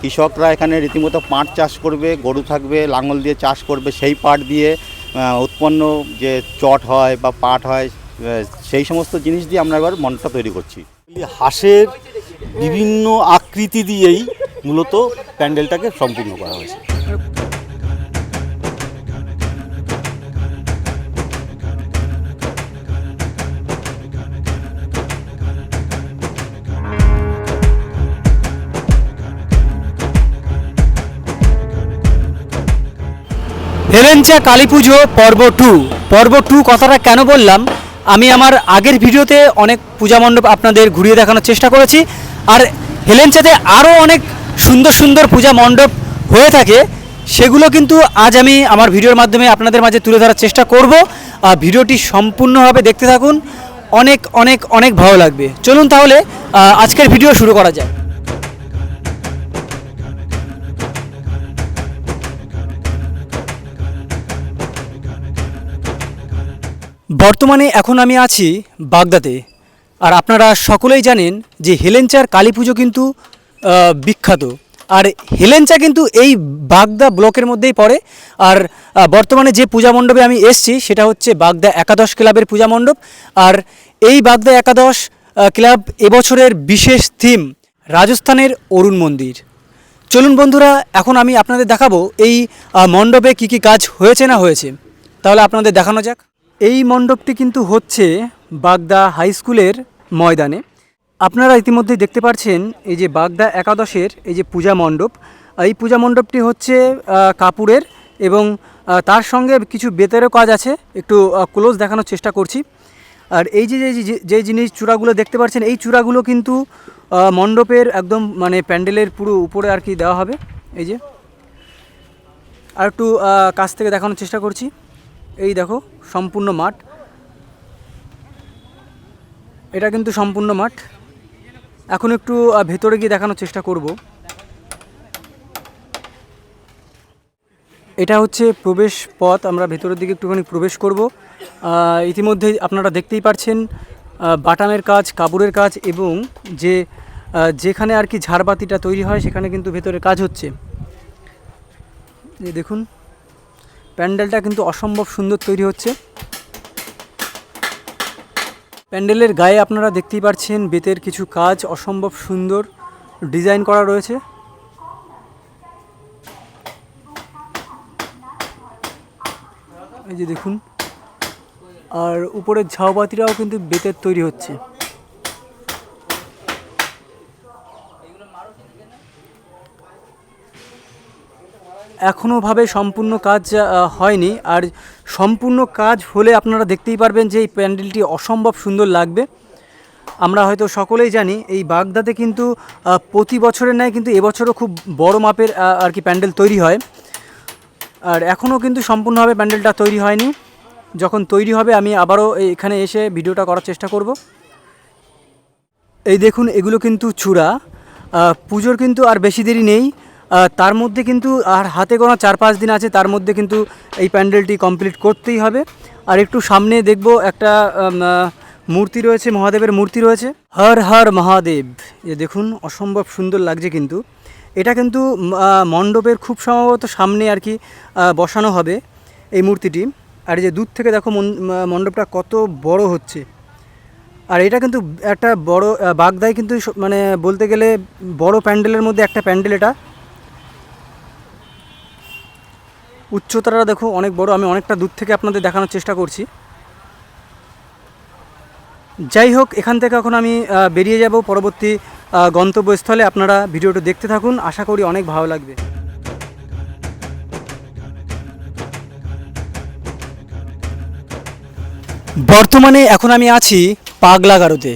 কৃষকরা এখানে রীতিমতো পাট চাষ করবে, গরু থাকবে, লাঙল দিয়ে চাষ করবে, সেই পাট দিয়ে উৎপন্ন যে চট হয় বা পাট হয় সেই সমস্ত জিনিস দিয়ে আমরা এবার মনটা তৈরি করছি। হাঁসের বিভিন্ন আকৃতি দিয়েই মূলত প্যান্ডেলটাকে সম্পূর্ণ করা হয়েছে। হেলেঞ্চা কালী পুজো পর্ব টু। পর্ব টু কথাটা কেন বললাম? আমি আমার আগের ভিডিওতে অনেক পূজা মণ্ডপ আপনাদের ঘুরিয়ে দেখানোর চেষ্টা করেছি। আর হেলেঞ্চাতে আরও অনেক সুন্দর সুন্দর পূজা মণ্ডপ হয়ে থাকে। সেগুলো কিন্তু আজ আমি আমার ভিডিওর মাধ্যমে আপনাদের মাঝে তুলে ধরার চেষ্টা করব। আর ভিডিওটি সম্পূর্ণভাবে দেখতে থাকুন। অনেক অনেক অনেক ভালো লাগবে। চলুন তাহলে আজকের ভিডিও শুরু করা যায় বর্তমানে এখন আমি আছি বাগদাতে আর আপনারা সকলেই জানেন যে হেলেঞ্চার কালী পুজো কিন্তু বিখ্যাত। আর হেলেঞ্চা কিন্তু এই বাগদা ব্লকের মধ্যেই পড়ে। আর বর্তমানে যে পূজা মণ্ডপে আমি এসছি সেটা হচ্ছে বাগদা একাদশ ক্লাবের পূজা মণ্ডপ। আর এই বাগদা একাদশ ক্লাব এবছরের বিশেষ থিম রাজস্থানের অরুণ মন্দির। চলুন বন্ধুরা, এখন আমি আপনাদের দেখাবো এই মণ্ডপে কি কি কাজ হয়েছে না হয়েছে। তাহলে আপনাদের দেখানো যাক। এই মণ্ডপটি কিন্তু হচ্ছে বাগদা হাই স্কুলের ময়দানে। আপনারা ইতিমধ্যে দেখতে পাচ্ছেন এই যে বাগদা একাদশের এই যে পূজা মণ্ডপ। এই পূজা মণ্ডপটি হচ্ছে কাপুরের এবং তার সঙ্গে কিছু বেতেরও কাজ আছে। একটু ক্লোজ দেখানোর চেষ্টা করছি। আর এই যে যে জিনিস চূড়াগুলো দেখতে পাচ্ছেন, এই চূড়াগুলো কিন্তু মণ্ডপের একদম মানে প্যান্ডেলের পুরো উপরে আর কি দেওয়া হবে। এই যে, আর একটু কাছ থেকে দেখানোর চেষ্টা করছি। এই দেখো সম্পূর্ণ মাঠ। এটা কিন্তু সম্পূর্ণ মাঠ। এখন একটু ভেতরে গিয়ে দেখানোর চেষ্টা করব। এটা হচ্ছে প্রবেশ পথ আমরা ভেতরের দিকে একটুখানি প্রবেশ করব। ইতিমধ্যে আপনারা দেখতেই পাচ্ছেন আহ, বাটামের কাজ কাপড়ের কাজ এবং যে যেখানে আর কি ঝাড়বাতিটা তৈরি হয় সেখানে কিন্তু ভেতরে কাজ হচ্ছে। দেখুন। প্যান্ডেলটা কিন্তু অসম্ভব সুন্দর তৈরি হচ্ছে। প্যান্ডেলের গায়ে আপনারা দেখতেই পাচ্ছেন বেতের কিছু কাজ অসম্ভব সুন্দর ডিজাইন করা রয়েছে। এই যে দেখুন, আর উপরের ঝাউবাতিরাও কিন্তু বেতের তৈরি হচ্ছে। এখনও ভাবে সম্পূর্ণ কাজ হয়নি। আর সম্পূর্ণ কাজ হলে আপনারা দেখতেই পারবেন যে এই প্যান্ডেলটি অসম্ভব সুন্দর লাগবে। আমরা হয়তো সকলেই জানি, এই বাগদাতে কিন্তু প্রতি বছরের ন্যায় কিন্তু এবছরও খুব বড় মাপের আর কি প্যান্ডেল তৈরি হয়। আর এখনও কিন্তু সম্পূর্ণভাবে প্যান্ডেলটা তৈরি হয়নি। যখন তৈরি হবে, আমি আবারও এখানে এসে ভিডিওটা করার চেষ্টা করব। এই দেখুন, এগুলো কিন্তু চূড়া। পুজোর কিন্তু আর বেশি দেরি নেই। তার মধ্যে কিন্তু আর হাতে গোনা চার পাঁচ দিন আছে, তার মধ্যে কিন্তু এই প্যান্ডেলটি কমপ্লিট করতেই হবে। আর একটু সামনে দেখব একটা মূর্তি রয়েছে, মহাদেবের মূর্তি রয়েছে। হর হর মহাদেব। এ দেখুন, অসম্ভব সুন্দর লাগছে কিন্তু। এটা কিন্তু মণ্ডপের খুব সম্ভবত সামনে আর কি বসানো হবে এই মূর্তিটি। আর এই যে দূর থেকে দেখো মণ্ডপটা কত বড় হচ্ছে। আর এটা কিন্তু একটা বড় বাগদায় কিন্তু মানে বলতে গেলে বড় প্যান্ডেলের মধ্যে একটা প্যান্ডেল এটা। উচ্চতাটা দেখো অনেক বড়, আমি অনেকটা দূর থেকে আপনাদের দেখানোর চেষ্টা করছি। যাই হোক, এখান থেকে এখন আমি বেরিয়ে যাব পরবর্তী গন্তব্যস্থলে। আপনারা ভিডিওটা দেখতে থাকুন, আশা করি অনেক ভালো লাগবে। বর্তমানে এখন আমি আছি পাগলা গারোতে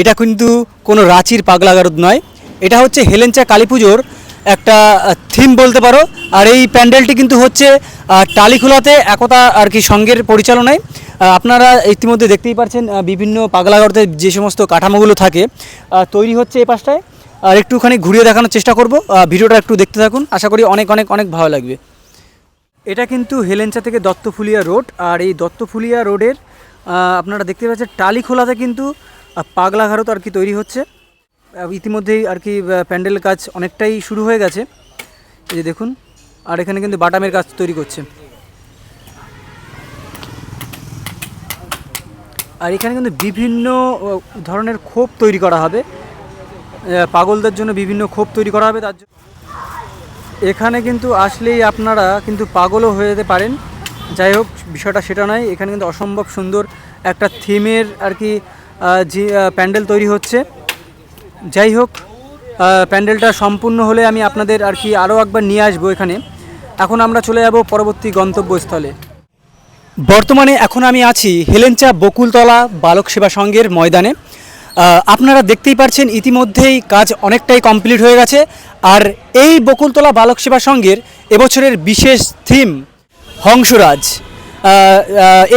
এটা কিন্তু কোনো রাঁচির পাগলা গারদ নয়। এটা হচ্ছে হেলেঞ্চা কালী পুজোর একটা থিম বলতে পারো। আর এই প্যান্ডেলটি কিন্তু হচ্ছে টালিখোলাতে একতা আর কি সঙ্গের পরিচালনায়। আপনারা ইতিমধ্যে দেখতেই পাচ্ছেন বিভিন্ন পাগলা গারদে যে সমস্ত কাঠামোগুলো থাকে তৈরি হচ্ছে এই পাশটায়। আর একটুখানি ঘুরিয়ে দেখানোর চেষ্টা করব। ভিডিওটা একটু দেখতে থাকুন। আশা করি অনেক অনেক অনেক ভালো লাগবে। এটা কিন্তু হেলেঞ্চা থেকে দত্তফুলিয়া রোড। আর এই দত্তফুলিয়া রোডের আপনারা দেখতে পাচ্ছেন টালিখোলাতে কিন্তু আহ, পাগলা ঘারত আর কি তৈরি হচ্ছে। ইতিমধ্যেই আর কি প্যান্ডেলের কাজ অনেকটাই শুরু হয়ে গেছে। এই যে দেখুন, আর এখানে কিন্তু বাটামের কাজ তৈরি করছে। আর এখানে কিন্তু বিভিন্ন ধরনের খোপ তৈরি করা হবে। পাগলদের জন্য বিভিন্ন খোপ তৈরি করা হবে, তার জন্য। এখানে কিন্তু আসলেই আপনারা কিন্তু পাগলও হয়ে যেতে পারেন। যাই হোক, বিষয়টা সেটা নয়, এখানে কিন্তু অসম্ভব সুন্দর একটা থিমের আর কি যে প্যান্ডেল তৈরি হচ্ছে। যাই হোক প্যান্ডেলটা সম্পূর্ণ হলে আমি আপনাদের আর কি আরও একবার নিয়ে আসব এখানে। এখন আমরা চলে যাব পরবর্তী গন্তব্যস্থলে। বর্তমানে এখন আমি আছি হেলেঞ্চা বকুলতলা বালক সেবা সংঘের ময়দানে। আপনারা দেখতেই পারছেন ইতিমধ্যেই কাজ অনেকটাই কমপ্লিট হয়ে গেছে। আর এই বকুলতলা বালক সেবা সংঘের এবছরের বিশেষ থিম হংসরাজ।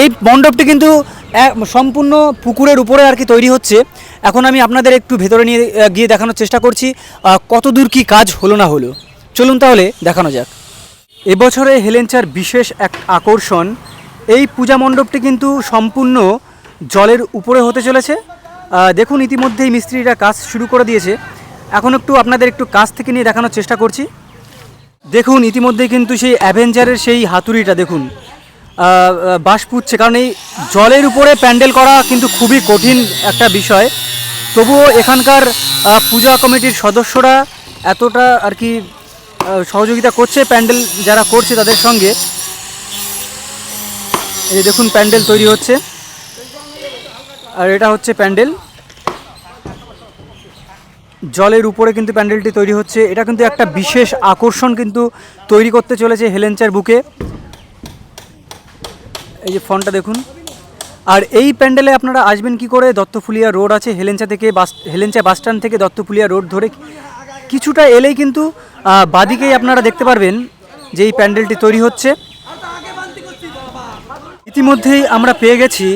এই মণ্ডপটি কিন্তু সম্পূর্ণ পুকুরের উপরে আর কি তৈরি হচ্ছে। এখন আমি আপনাদের একটু ভেতরে নিয়ে গিয়ে দেখানোর চেষ্টা করছি আহ, কতদূর কি কাজ হলো না হলো। চলুন তাহলে দেখানো যাক। এবছরে হেলেঞ্চার বিশেষ এক আকর্ষণ এই পূজা মণ্ডপটি কিন্তু সম্পূর্ণ জলের উপরে হতে চলেছে। দেখুন ইতিমধ্যেই মিস্ত্রিরা কাজ শুরু করে দিয়েছে। এখন একটু আপনাদের একটু কাছ থেকে নিয়ে দেখানোর চেষ্টা করছি। দেখুন ইতিমধ্যেই কিন্তু সেই অ্যাভেঞ্জারের সেই হাতুড়িটা দেখুন। বাঁশ পুচ্ছে কারণ এই জলের উপরে প্যান্ডেল করা কিন্তু খুবই কঠিন একটা বিষয়। তবুও এখানকার পূজা কমিটির সদস্যরা এতটা আর কি সহযোগিতা করছে প্যান্ডেল যারা করছে তাদের সঙ্গে। এই দেখুন প্যান্ডেল তৈরি হচ্ছে। আর এটা হচ্ছে প্যান্ডেল। জলের উপরে কিন্তু প্যান্ডেলটি তৈরি হচ্ছে। এটা কিন্তু একটা বিশেষ আকর্ষণ কিন্তু তৈরি করতে চলেছে হেলেঞ্চার বুকে। এই যে ফোনটা দেখুন। আর এই প্যান্ডেলে আপনারা আসবেন কি করে? দত্তফুলিয়া রোড আছে, হেলেঞ্চা থেকে বাস হেলেঞ্চা বাস স্ট্যান্ড থেকে দত্তফুলিয়া রোড ধরে কিছুটা এলেই কিন্তু বাদিকেই আপনারা দেখতে পারবেন যে এই প্যান্ডেলটি তৈরি হচ্ছে। ইতিমধ্যেই আমরা পেয়ে গেছি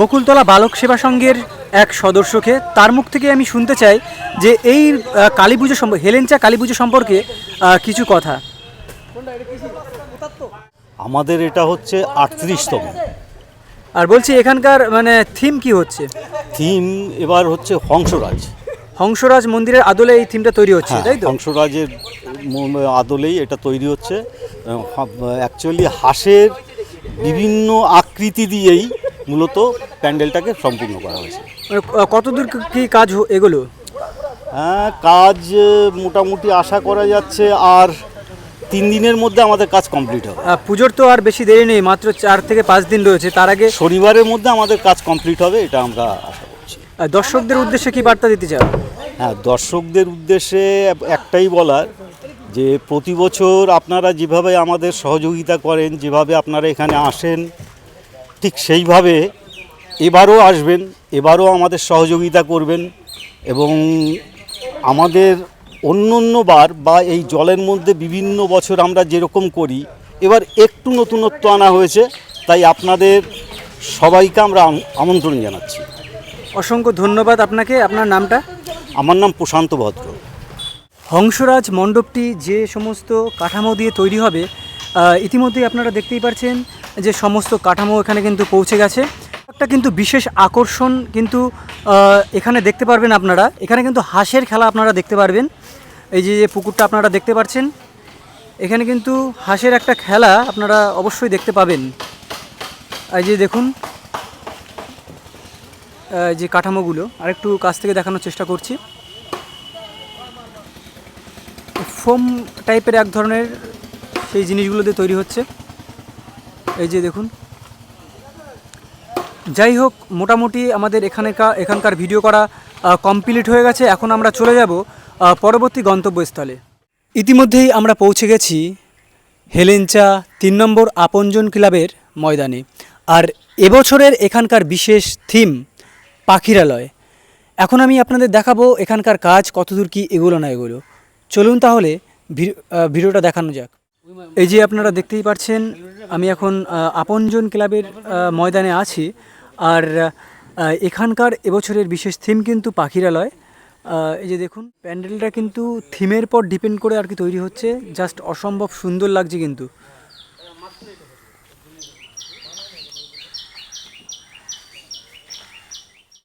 বকুলতলা বালক সেবা সংঘের এক সদস্যকে। তার মুখ থেকে আমি শুনতে চাই যে এই কালী পুজো হেলেঞ্চা কালী পুজো সম্পর্কে কিছু কথা। আমাদের এটা হচ্ছে আটত্রিশতম। আর বলছি এখানকার মানে থিম কি হচ্ছে? থিম এবার হচ্ছে হংসরাজ। হংসরাজ মন্দিরের আদলে এই থিমটা তৈরি হচ্ছে হ্যাঁ, তাই তো? হংসরাজের আদলেই এটা তৈরি হচ্ছে। অ্যাকচুয়ালি হাঁসের বিভিন্ন আকৃতি দিয়েই মূলত প্যান্ডেলটাকে সম্পূর্ণ করা হয়েছে। মানে কতদূর কি কাজ এগুলো? হ্যাঁ কাজ মোটামুটি আশা করা যাচ্ছে আর তিন দিনের মধ্যে আমাদের কাজ কমপ্লিট হবে। পুজোর তো আর বেশি দেরি নেই মাত্র চার থেকে পাঁচ দিন রয়েছে। তার আগে শনিবারের মধ্যে আমাদের কাজ কমপ্লিট হবে এটা আমরা আশা করছি। দর্শকদের উদ্দেশ্যে কি বার্তা দিতে চাও? হ্যাঁ দর্শকদের উদ্দেশ্যে একটাই বলার যে প্রতি বছর আপনারা যেভাবে আমাদের সহযোগিতা করেন যেভাবে আপনারা এখানে আসেন ঠিক সেইভাবে এবারও আসবেন এবারও আমাদের সহযোগিতা করবেন এবং আমাদের অন্য অন্য বার বা এই জলের মধ্যে বিভিন্ন বছর আমরা যেরকম করি এবার একটু নতুনত্ব আনা হয়েছে তাই আপনাদের সবাইকে আমরা আমন্ত্রণ জানাচ্ছি। অসংখ্য ধন্যবাদ আপনাকে। আপনার নামটা? আমার নাম প্রশান্ত ভদ্র। হংসরাজ মণ্ডপটি যে সমস্ত কাঠামো দিয়ে তৈরি হবে আহ, ইতিমধ্যেই আপনারা দেখতেই পাচ্ছেন যে সমস্ত কাঠামো এখানে কিন্তু পৌঁছে গেছে। একটা কিন্তু বিশেষ আকর্ষণ কিন্তু এখানে দেখতে পারবেন আপনারা। এখানে কিন্তু হাঁসের খেলা আপনারা দেখতে পারবেন। এই যে যে পুকুরটা আপনারা দেখতে পাচ্ছেন, এখানে কিন্তু হাঁসের একটা খেলা আপনারা অবশ্যই দেখতে পাবেন। এই যে দেখুন যে কাঠামোগুলো, আরেকটু কাছ থেকে দেখানোর চেষ্টা করছি। ফোম টাইপের এক ধরনের সেই জিনিসগুলো দিয়ে তৈরি হচ্ছে। এই যে দেখুন, যাই হোক, মোটামুটি আমাদের এখানকার এখানকার ভিডিও করা কমপ্লিট হয়ে গেছে। এখন আমরা চলে যাব পরবর্তী গন্তব্যস্থলে। ইতিমধ্যেই আমরা পৌঁছে গেছি হেলেঞ্চা তিন নম্বর আপনজন ক্লাবের ময়দানে। আর এবছরের এখানকার বিশেষ থিম পাখিরালয়। এখন আমি আপনাদের দেখাবো এখানকার কাজ, কতদূর কি এগুলো না এগুলো। চলুন তাহলে ভিডিওটা দেখানো যাক। এই যে আপনারা দেখতেই পাচ্ছেন, আমি এখন আপনজন ক্লাবের ময়দানে আছি। আর এখানকার এবছরের বিশেষ থিম কিন্তু পাখিরালয়। এই যে দেখুন, প্যান্ডেলটা কিন্তু থিমের পর ডিপেন্ড করে আর কি তৈরি হচ্ছে। জাস্ট অসম্ভব সুন্দর লাগছে কিন্তু।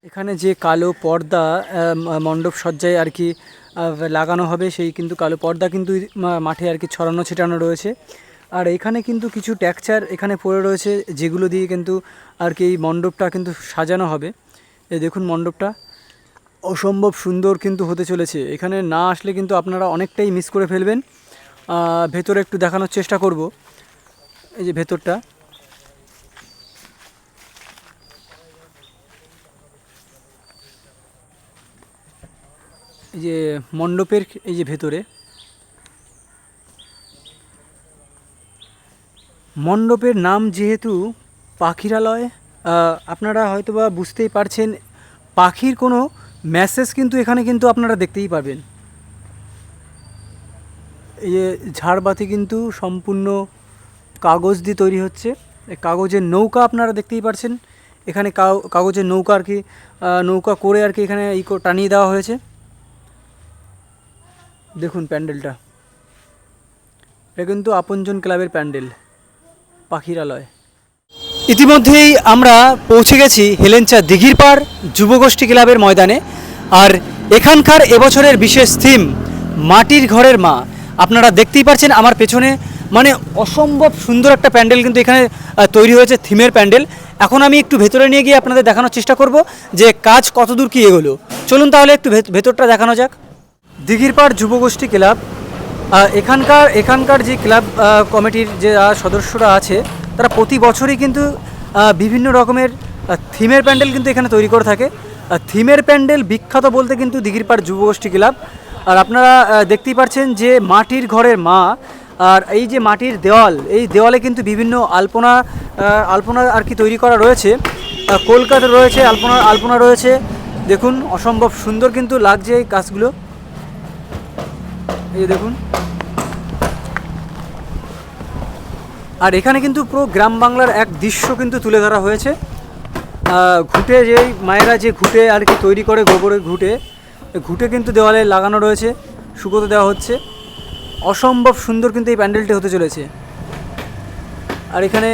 এখানে যে কালো পর্দা মণ্ডপ সজ্জায় আর কি লাগানো হবে, সেই কিন্তু কালো পর্দা কিন্তু মাঠে আর কি ছড়ানো ছিটানো রয়েছে। আর এখানে কিন্তু কিছু টেক্সচার এখানে পড়ে রয়েছে, যেগুলো দিয়ে কিন্তু আর কি এই মণ্ডপটা কিন্তু সাজানো হবে। এই দেখুন মণ্ডপটা। অসম্ভব সুন্দর কিন্তু হতে চলেছে। এখানে না আসলে কিন্তু আপনারা অনেকটাই মিস করে ফেলবেন। ভেতরে একটু দেখানোর চেষ্টা করব। এই যে ভেতরটা। এই যে মণ্ডপের এই যে ভেতরে। মণ্ডপের নাম যেহেতু পাখিরালয় আপনারা হয়তোবা বুঝতেই পারছেন, পাখির কোনো মেসেজ কিন্তু এখানে কিন্তু আপনারা দেখতেই পাবেন এই যে ঝাড়বাতি কিন্তু সম্পূর্ণ কাগজ দিয়ে তৈরি হচ্ছে। কাগজের নৌকা আপনারা দেখতেই পারছেন। এখানে কাগ- কাগজের নৌকা আর কি নৌকা করে আর কি এখানে ইকো টানিয়ে দেওয়া হয়েছে। দেখুন প্যান্ডেলটা। এটা কিন্তু আপনজন ক্লাবের প্যান্ডেল। পাখিরালয়। ইতিমধ্যেই আমরা পৌঁছে গেছি হেলেঞ্চা দিঘির পাড় যুবগোষ্ঠী ক্লাবের ময়দানে। আর এখানকার এবছরের বিশেষ থিম মাটির ঘরের মা। আপনারা দেখতেই পাচ্ছেন আমার পেছনে মানে অসম্ভব সুন্দর একটা প্যান্ডেল কিন্তু এখানে তৈরি হয়েছে থিমের প্যান্ডেল। এখন আমি একটু ভেতরে নিয়ে গিয়ে আপনাদের দেখানোর চেষ্টা করব যে কাজ কতদূর কী এগোলো। চলুন তাহলে একটু ভেত- ভেতরটা দেখানো যাক। দিঘির পাড় যুবগোষ্ঠী ক্লাব এখানকার এখানকার যে ক্লাব কমিটির যে সদস্যরা আছে, তারা প্রতি বছরই কিন্তু বিভিন্ন রকমের থিমের প্যান্ডেল কিন্তু এখানে তৈরি করে থাকে। থিমের প্যান্ডেল বিখ্যাত বলতে কিন্তু দিঘির পাড় যুবগোষ্ঠী ক্লাব। আর আপনারা দেখতেই পাচ্ছেন যে মাটির ঘরের মা, আর এই যে মাটির দেওয়াল, এই দেওয়ালে কিন্তু বিভিন্ন আলপনা আলপনা আর কি তৈরি করা রয়েছে। কলকাতা রয়েছে আলপনা আলপনা রয়েছে। দেখুন, অসম্ভব সুন্দর কিন্তু লাগছে এই কাজগুলো। এই দেখুন। আর এখানে কিন্তু পুরো গ্রাম বাংলার এক দৃশ্য কিন্তু তুলে ধরা হয়েছে। ঘুঁটে যে মায়েরা যে ঘুঁটে আর কি তৈরি করে গোবরের ঘুঁটে ঘুঁটে কিন্তু দেওয়ালে লাগানো রয়েছে, শুকোতে দেওয়া হচ্ছে। অসম্ভব সুন্দর কিন্তু এই প্যান্ডেলটি হতে চলেছে। আর এখানে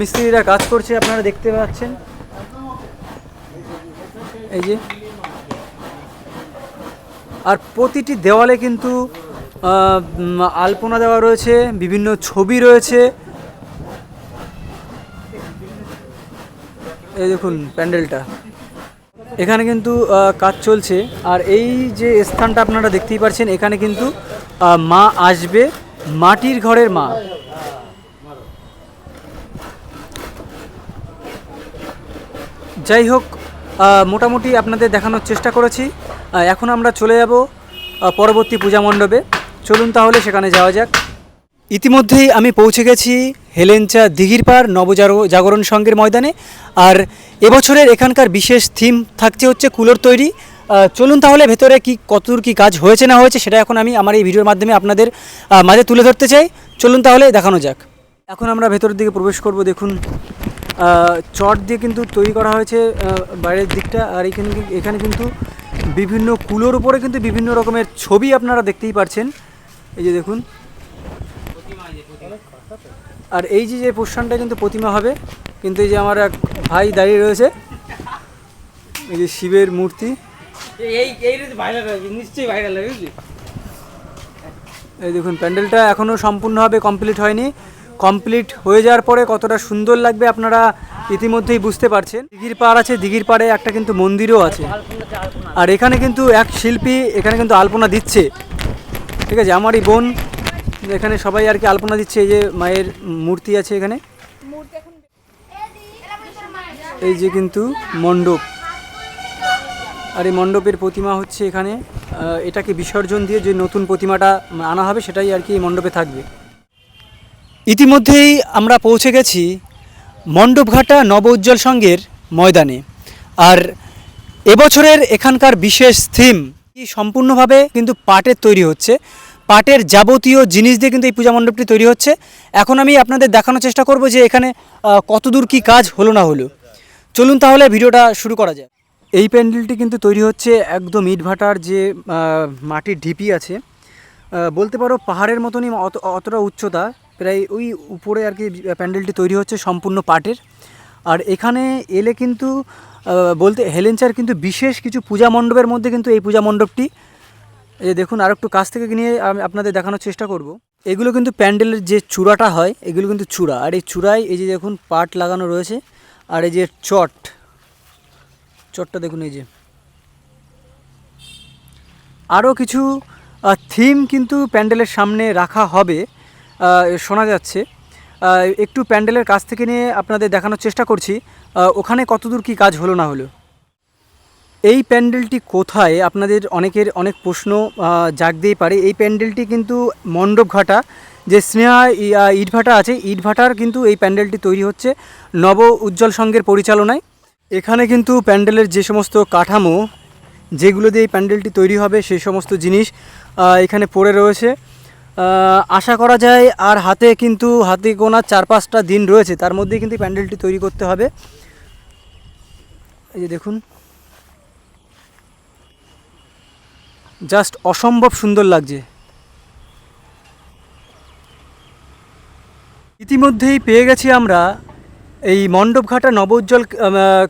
মিস্ত্রিরা কাজ করছে, আপনারা দেখতে পাচ্ছেন। এই যে। আর প্রতিটি দেওয়ালে কিন্তু আলপনা দেওয়া রয়েছে, বিভিন্ন ছবি রয়েছে। এই দেখুন প্যান্ডেলটা। এখানে কিন্তু কাজ চলছে। আর এই যে স্থানটা আপনারা দেখতেই পাচ্ছেন এখানে কিন্তু মা আসবে, মাটির ঘরের মা। যাই হোক মোটামুটি আপনাদের দেখানোর চেষ্টা করেছি। এখন আমরা চলে যাব পরবর্তী পূজা মণ্ডপে। চলুন তাহলে সেখানে যাওয়া যাক। ইতিমধ্যেই আমি পৌঁছে গেছি হেলেঞ্চা দিঘির পাড় জাগরণ সংঘের ময়দানে। আর এবছরের এখানকার বিশেষ থিম থাকছে হচ্ছে কুলোর তৈরি। চলুন তাহলে ভেতরে কি কতদূর কি কাজ হয়েছে না হয়েছে সেটা এখন আমি আমার এই ভিডিওর মাধ্যমে আপনাদের মাঝে তুলে ধরতে চাই। চলুন তাহলে দেখানো যাক। এখন আমরা ভেতরের দিকে প্রবেশ করব, দেখুন। চট দিয়ে কিন্তু তৈরি করা হয়েছে বাইরের দিকটা। আর এখানে এখানে কিন্তু বিভিন্ন কুলোর উপরে কিন্তু বিভিন্ন রকমের ছবি আপনারা দেখতেই পারছেন। এই যে দেখুন আর এই যে যে পোর্শনটা কিন্তু প্রতিমা হবে কিন্তু এই যে আমার এক ভাই দাঁড়িয়ে রয়েছে এই যে শিবের মূর্তি। এই এই ভাইরাল নিশ্চয়ই ভাইরাল এই দেখুন প্যান্ডেলটা এখনও সম্পূর্ণভাবে কমপ্লিট হয়নি। কমপ্লিট হয়ে যাওয়ার পরে কতটা সুন্দর লাগবে আপনারা ইতিমধ্যেই বুঝতে পারছেন। দিঘির পাড় আছে দিঘির পাড়ে একটা কিন্তু মন্দিরও আছে। আর এখানে কিন্তু এক শিল্পী এখানে কিন্তু আলপনা দিচ্ছে। ঠিক আছে আমারই বোন এখানে সবাই আর কি আলপনা দিচ্ছে, এই যে মায়ের মূর্তি আছে এখানে। এই যে কিন্তু মণ্ডপ। আর এই মণ্ডপের প্রতিমা হচ্ছে এখানে। এটাকে বিসর্জন দিয়ে যে নতুন প্রতিমাটা আনা হবে, সেটাই আর কি এই মণ্ডপে থাকবে। ইতিমধ্যেই আমরা পৌঁছে গেছি মণ্ডপঘাটা নব উজ্জ্বল সংঘের ময়দানে। আর এবছরের এখানকার বিশেষ থিম সম্পূর্ণভাবে কিন্তু পাটের তৈরি হচ্ছে। পাটের যাবতীয় জিনিস দিয়ে কিন্তু এই পূজা মণ্ডপটি তৈরি হচ্ছে। এখন আমি আপনাদের দেখানোর চেষ্টা করব যে এখানে কতদূর কি কাজ হলো না হলো। চলুন তাহলে ভিডিওটা শুরু করা যায় এই প্যান্ডেলটি কিন্তু তৈরি হচ্ছে একদম ইটভাটার যে মাটির ঢিপি আছে বলতে পারো পাহাড়ের মতনই অত, অতটা উচ্চতা, প্রায় ওই উপরে আর কি প্যান্ডেলটি তৈরি হচ্ছে সম্পূর্ণ পাটের। আর এখানে এলে কিন্তু বলতে হেলেঞ্চার কিন্তু বিশেষ কিছু পূজা মণ্ডপের মধ্যে কিন্তু এই পূজা মণ্ডপটি এই দেখুন আর একটু কাছ থেকে নিয়ে আমি আপনাদের দেখানোর চেষ্টা করব। এগুলো কিন্তু প্যান্ডেলের যে চূড়াটা হয়, এগুলো কিন্তু চূড়া। আর এই চূড়ায় এই যে দেখুন, পাট লাগানো রয়েছে। আর এই যে চট, চটটা দেখুন এই যে। আরও কিছু থিম কিন্তু প্যান্ডেলের সামনে রাখা হবে শোনা যাচ্ছে। একটু প্যান্ডেলের কাছ থেকে নিয়ে আপনাদের দেখানোর চেষ্টা করছি। ওখানে কতদূর কি কাজ হলো না হলো? এই প্যান্ডেলটি কোথায়? আপনাদের অনেকের অনেক প্রশ্ন জাগতেই পারে। এই প্যান্ডেলটি কিন্তু মণ্ডপঘাটা যে স্নেহা ইটভাটা আছে, ইটভাটার কিন্তু এই প্যান্ডেলটি তৈরি হচ্ছে নব উজ্জ্বল সংঘের পরিচালনায়। এখানে কিন্তু প্যান্ডেলের যে সমস্ত কাঠামো, যেগুলো দিয়ে এই প্যান্ডেলটি তৈরি হবে, সেই সমস্ত জিনিস এখানে পড়ে রয়েছে। আশা করা যায় আর হাতে কিন্তু হাতে গোনা চার পাঁচটা দিন রয়েছে, তার মধ্যেই কিন্তু প্যান্ডেলটি তৈরি করতে হবে। এই যে দেখুন জাস্ট অসম্ভব সুন্দর লাগছে। ইতিমধ্যেই পেয়ে গেছি আমরা এই মণ্ডপঘাটা নবোজ্জ্বল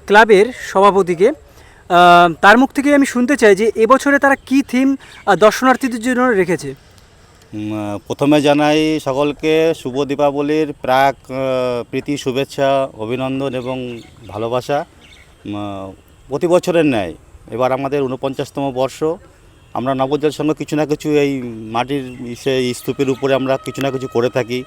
ক্লাবের সভাপতিকে। তার মুখ থেকে আমি শুনতে চাই যে এবছরে তারা কি থিম দর্শনার্থীদের জন্য রেখেছে। প্রথমে জানাই সকলকে শুভ দীপাবলির প্রাক প্রীতি, শুভেচ্ছা, অভিনন্দন এবং ভালোবাসা প্রতি বছরের ন্যায়। এবার আমাদের উনপঞ্চাশতম বর্ষ। আমরা নবজ্জল সঙ্গে কিছু না কিছু এই মাটির সেই স্তূপের উপরে আমরা কিছু না কিছু করে থাকি।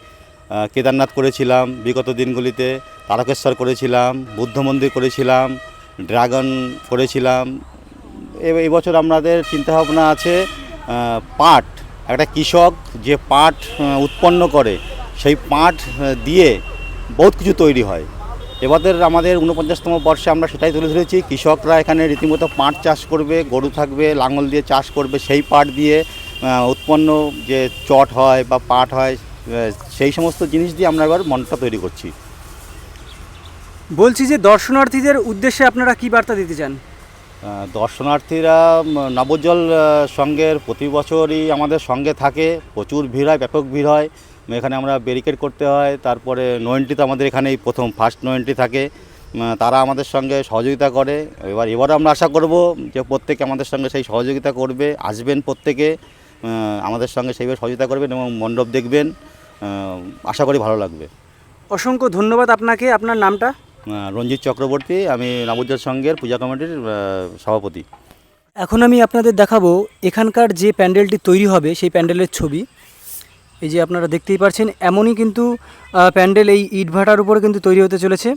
কেদারনাথ করেছিলাম বিগত দিনগুলিতে, তারকেশ্বর করেছিলাম, বুদ্ধ মন্দির করেছিলাম, ড্রাগন করেছিলাম। এ- এই বছর আমাদের চিন্তাভাবনা আছে পাট, একটা কৃষক যে পাট উৎপন্ন করে, সেই পাট দিয়ে বহুত কিছু তৈরি হয়। এবারের আমাদের উনপঞ্চাশতম বর্ষে আমরা সেটাই তুলে ধরেছি। কৃষকরা এখানে রীতিমতো পাট চাষ করবে গরু থাকবে লাঙল দিয়ে চাষ করবে সেই পাট দিয়ে উৎপন্ন যে চট হয় বা পাট হয় সেই সমস্ত জিনিস দিয়ে আমরা এবার মনটা তৈরি করছি। বলছি যে দর্শনার্থীদের উদ্দেশ্যে আপনারা কি বার্তা দিতে চান? দর্শনার্থীরা উম, নবজ্জল সঙ্গের প্রতি বছরই আমাদের সঙ্গে থাকে। প্রচুর ভিড় হয় ব্যাপক ভিড় হয়। এখানে আমরা ব্যারিকেড করতে হয় তারপরে নো এন্ট্রি তো আমাদের এখানে এই প্রথম ফার্স্ট নো এন্ট্রি থাকে। তারা আমাদের সঙ্গে সহযোগিতা করে। এবার এবারও আমরা আশা করব যে প্রত্যেকে আমাদের সঙ্গে সেই সহযোগিতা করবে আসবেন প্রত্যেকে আমাদের সঙ্গে সেইভাবে সহযোগিতা করবেন এবং মণ্ডপ দেখবেন আশা করি ভালো লাগবে। অসংখ্য ধন্যবাদ আপনাকে আপনার নামটা? রঞ্জিত চক্রবর্তী আমি নবজ্জল সঙ্গের পূজা কমিটির সভাপতি। এখন আমি আপনাদের দেখাবো এখানকার যে প্যান্ডেলটি তৈরি হবে সেই প্যান্ডেলের ছবি। এই যে আপনারা দেখতেই পাচ্ছেন এমনই কিন্তু প্যান্ডেল এই ইটভাটার উপরে কিন্তু তৈরি হতে চলেছে।